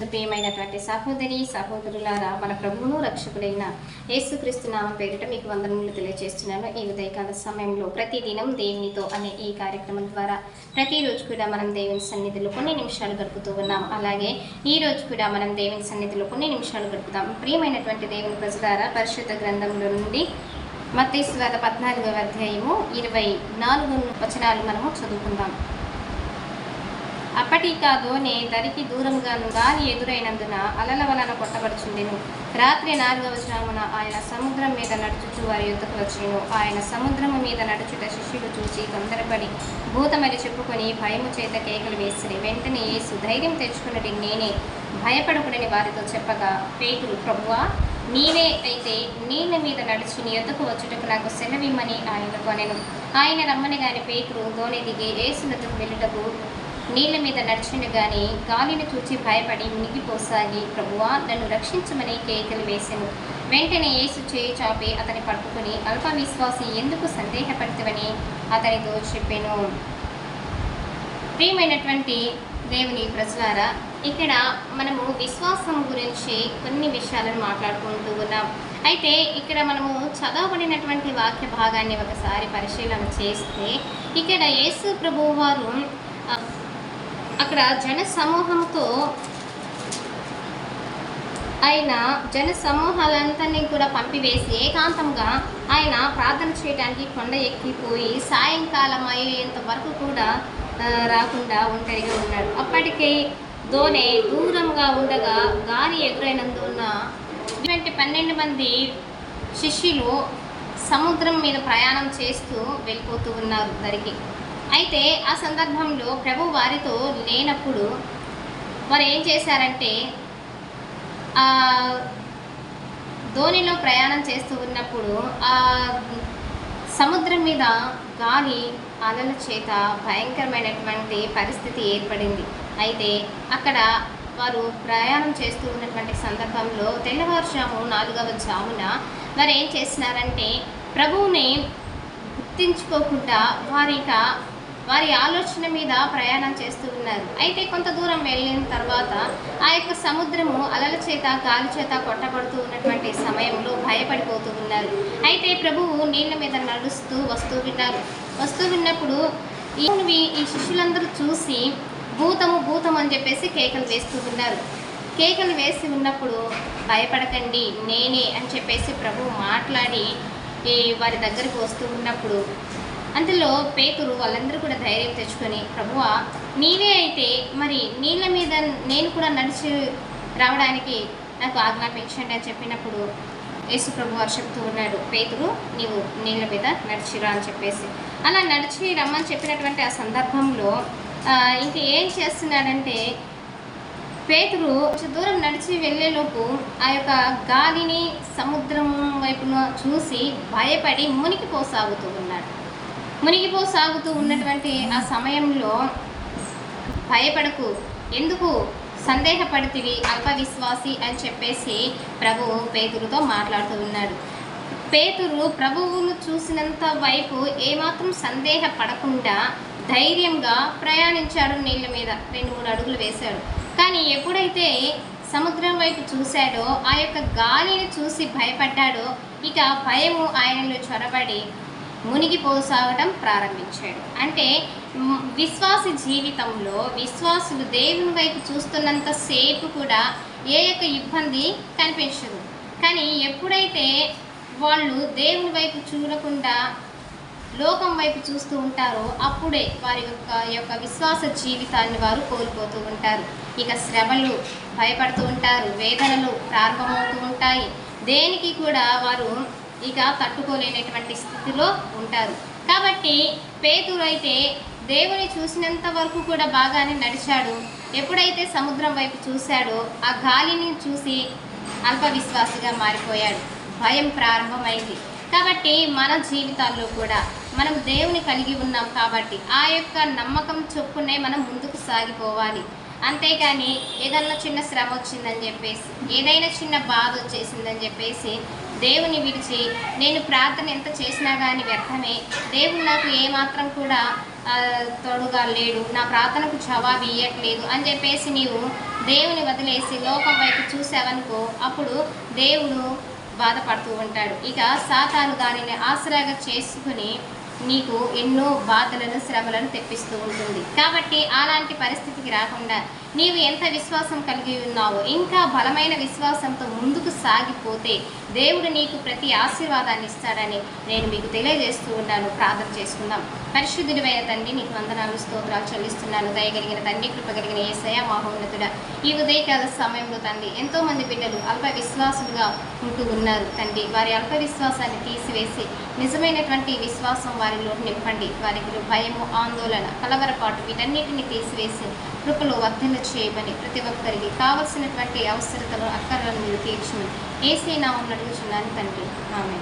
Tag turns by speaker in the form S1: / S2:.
S1: ప్రియమైనటువంటి సహోదరి సహోదరులారా మన ప్రభువును రక్షకుడైన యేసుక్రీస్తు నామం పేరిట మీకు వందనములు తెలియజేస్తున్నాను. ఈ ఉదయకాల సమయంలో ప్రతిదినం దేవునితో అనే ఈ కార్యక్రమం ద్వారా ప్రతిరోజు కూడా మనం దేవుని సన్నిధిలో కొన్ని నిమిషాలు గడుపుతూ ఉన్నాం. అలాగే ఈ రోజు కూడా మనం దేవుని సన్నిధిలో కొన్ని నిమిషాలు గడుపుతాం. ప్రియమైనటువంటి దేవుని ప్రజలారా పరిశుద్ధ గ్రంథంలో నుండి మత్తీశ్వర పద్నాలుగవ అధ్యాయము ఇరవై నాలుగు వచనాలు మనము చదువుకుందాం. అప్పటి కాదు దరికి దూరంగాను గాలి ఎదురైనందున అలల వలన కొట్టబడుచుండెను. రాత్రి నాలుగవ శ్రామున ఆయన సముద్రం మీద నడుచుచు వారి యుద్ధకు వచ్చేను ఆయన సముద్రము మీద నడుచుట శిష్యులు చూసి తొందరపడి భూతమని చెప్పుకొని భయము చేత కేకలు వేసిరి. వెంటనే యేసు ధైర్యం తెచ్చుకున్నది నేనే. భయపడకుడని వారితో చెప్పగా పేతులు ప్రభువా నీవే అయితే నీళ్ళ మీద నడిచి నీ యొద్దకు వచ్చుటకు నాకు సెలవిమ్మని ఆయనకు అనెను. ఆయన రమ్మని గాని పేతురు దోణి దిగి ఏసునకు వెళ్ళుటకు నీళ్ళ మీద నడిచిన గాని గాలిని చూచి భయపడి మునిగిపోసాగి ప్రభువా నన్ను రక్షించమని కేకలు వేసెను. వెంటనే యేసు చేయి చాపి అతని పట్టుకుని అల్ప విశ్వాసి ఎందుకు సందేహపడతావని అతనితో చెప్పాను. ప్రియమైనటువంటి దేవుని ప్రజలారా ఇక్కడ మనము విశ్వాసం గురించి కొన్ని విషయాలను మాట్లాడుకుంటూ ఉన్నాం. అయితే ఇక్కడ మనము చదవబడినటువంటి వాక్య భాగాన్ని ఒకసారి పరిశీలన చేస్తే ఇక్కడ యేసు ప్రభువు వారు అక్కడ జన సమూహంతో ఆయన జన సమూహాలంతరినీ కూడా పంపివేసి ఏకాంతంగా ఆయన ప్రార్థన చేయడానికి కొండ ఎక్కిపోయి సాయంకాలం అయ్యేంత వరకు కూడా రాకుండా ఒంటరిగా ఉన్నాడు. అప్పటికే ధోని దూరంగా ఉండగా గాలి ఎదురైనందున ఇటువంటి పన్నెండు మంది శిష్యులు సముద్రం మీద ప్రయాణం చేస్తూ వెళ్ళిపోతూ ఉన్నారు. దరికి అయితే ఆ సందర్భంలో ప్రభు వారితో లేనప్పుడు వారు ఏం చేశారంటే ధోనిలో ప్రయాణం చేస్తూ ఉన్నప్పుడు ఆ సముద్రం మీద గాలి అలల చేత భయంకరమైనటువంటి పరిస్థితి ఏర్పడింది. అయితే అక్కడ వారు ప్రయాణం చేస్తూ ఉన్నటువంటి సందర్భంలో తెల్లవారుజాము నాలుగవ జామున వారు ఏం చేసినారంటే ప్రభువుని గుర్తించుకోకుండా వారిక వారి ఆలోచన మీద ప్రయాణం చేస్తూ ఉన్నారు. అయితే కొంత దూరం వెళ్ళిన తర్వాత ఆ యొక్క సముద్రము అలల చేత గాలి చేత కొట్టబడుతూ ఉన్నటువంటి సమయంలో భయపడిపోతూ ఉన్నారు. అయితే ప్రభువు నీళ్ళ మీద నడుస్తూ వస్తూ విన్నారు. వస్తూ ఉన్నప్పుడు ఈ ఈ శిష్యులందరూ చూసి భూతము భూతం అని చెప్పేసి కేకలు వేస్తూ ఉన్నారు. కేకలు వేసి ఉన్నప్పుడు భయపడకండి నేనే అని చెప్పేసి ప్రభు మాట్లాడి ఈ వారి దగ్గరికి వస్తూ ఉన్నప్పుడు అందులో పేతురు వాళ్ళందరూ కూడా ధైర్యం తెచ్చుకొని ప్రభువా నీవే అయితే మరి నీళ్ళ మీద నేను కూడా నడిచి రావడానికి నాకు ఆజ్ఞాపించండి అని చెప్పినప్పుడు యేసు ప్రభు వారు చెప్తూ ఉన్నాడు పేతురు నీవు నీళ్ళ మీద నడిచిరా అని చెప్పేసి. అలా నడిచి రమ్మని చెప్పినటువంటి ఆ సందర్భంలో ఇంక ఏం చేస్తున్నాడంటే పేతురు కొంచెం దూరం నడిచి వెళ్ళేలోపు ఆ యొక్క గాలిని సముద్రం వైపున చూసి భయపడి మునికిపోసాగుతూ ఉన్నాడు. మునిగిపోసాగుతూ ఉన్నటువంటి ఆ సమయంలో భయపడకు. ఎందుకు? సందేహపడితివి అల్పవిశ్వాసి అని చెప్పేసి ప్రభువు పేతురుతో మాట్లాడుతూ ఉన్నాడు. పేతురు ప్రభువును చూసినంత వైపు ఏమాత్రం సందేహపడకుండా ధైర్యంగా ప్రయాణించాడు నీళ్ళ మీద. రెండు మూడు అడుగులు వేశాడు. కానీ ఎప్పుడైతే సముద్రం వైపు చూశాడో ఆ యొక్క గాలిని చూసి భయపడ్డాడో ఇక భయము ఆయనలో చొరబడి మునిగిపోసాగటం ప్రారంభించాడు. అంటే విశ్వాస జీవితంలో విశ్వాసులు దేవుని వైపు చూస్తున్నంత సేపు కూడా ఏ యొక్క ఇబ్బంది కనిపించదు. కానీ ఎప్పుడైతే వాళ్ళు దేవుని వైపు చూడకుండా లోకం వైపు చూస్తూ ఉంటారో అప్పుడే వారి యొక్క యొక్క విశ్వాస జీవితాన్ని వారు కోల్పోతూ ఉంటారు. ఇక శ్రమలు భయపడుతూ ఉంటారు వేదనలు ప్రారంభమవుతూ ఉంటాయి. దేనికి కూడా వారు ఇక తట్టుకోలేనటువంటి స్థితిలో ఉంటారు. కాబట్టి పేతురు అయితే దేవుని చూసినంత వరకు కూడా బాగానే నడిచాడు. ఎప్పుడైతే సముద్రం వైపు చూశాడో ఆ గాలిని చూసి అల్పవిశ్వాసిగా మారిపోయాడు. భయం ప్రారంభమైంది. కాబట్టి మన జీవితాల్లో కూడా మనం దేవుని కలిగి ఉన్నాం కాబట్టి ఆ యొక్క నమ్మకం చొప్పునే మనం ముందుకు సాగిపోవాలి. అంతేకాని ఏదన్నా చిన్న శ్రమ వచ్చిందని చెప్పేసి ఏదైనా చిన్న బాధ వచ్చేసిందని చెప్పేసి దేవుని విడిచి నేను ప్రార్థన ఎంత చేసినా కానీ వ్యర్థమే. దేవుడు నాకు ఏమాత్రం కూడా తొడుగా తోడుగా లేడు. నా ప్రార్థనకు జవాబు ఇవ్వట్లేదు అని చెప్పేసి నీవు దేవుని వదిలేసి లోకం వైపు చూసావనుకో అప్పుడు దేవుడు బాధపడుతూ ఉంటాడు. ఇక సాతాను దానిని ఆసరాగా చేసుకుని నీకు ఎన్నో బాధలను శ్రమలను తెప్పిస్తూ ఉంటుంది. కాబట్టి అలాంటి పరిస్థితికి రాకుండా నీవు ఎంత విశ్వాసం కలిగి ఉన్నావో ఇంకా బలమైన విశ్వాసంతో ముందుకు సాగిపోతే దేవుడు నీకు ప్రతి ఆశీర్వాదాన్ని ఇస్తాడని నేను మీకు తెలియజేస్తూ ఉన్నాను. ప్రార్థన చేసుకుందాం. పరిశుద్ధుడివైన తండ్రి నీకు వందనాలు స్తోత్రాలు చెల్లిస్తున్నాను. దయగలిగిన తండ్రి కృపగలిగిన ఏసయ మహోన్నతుడ. ఈ ఉదయకాల సమయంలో తండ్రి ఎంతోమంది బిడ్డలు అల్ప విశ్వాసులుగా ఉంటూ ఉన్నారు. తండ్రి వారి అల్ప విశ్వాసాన్ని తీసివేసి నిజమైనటువంటి విశ్వాసం వారిలో నింపండి. వారికి భయము ఆందోళన కలవరపాటు వీటన్నిటిని తీసివేసి కృపలో వర్ధన చేయమని ప్రతి ఒక్కరికి కావలసినటువంటి అవసరతలు అక్కర్లను మీరు తీర్చమని ఏసీ నామం అడుగుచున్నాను తండ్రి. ఆమె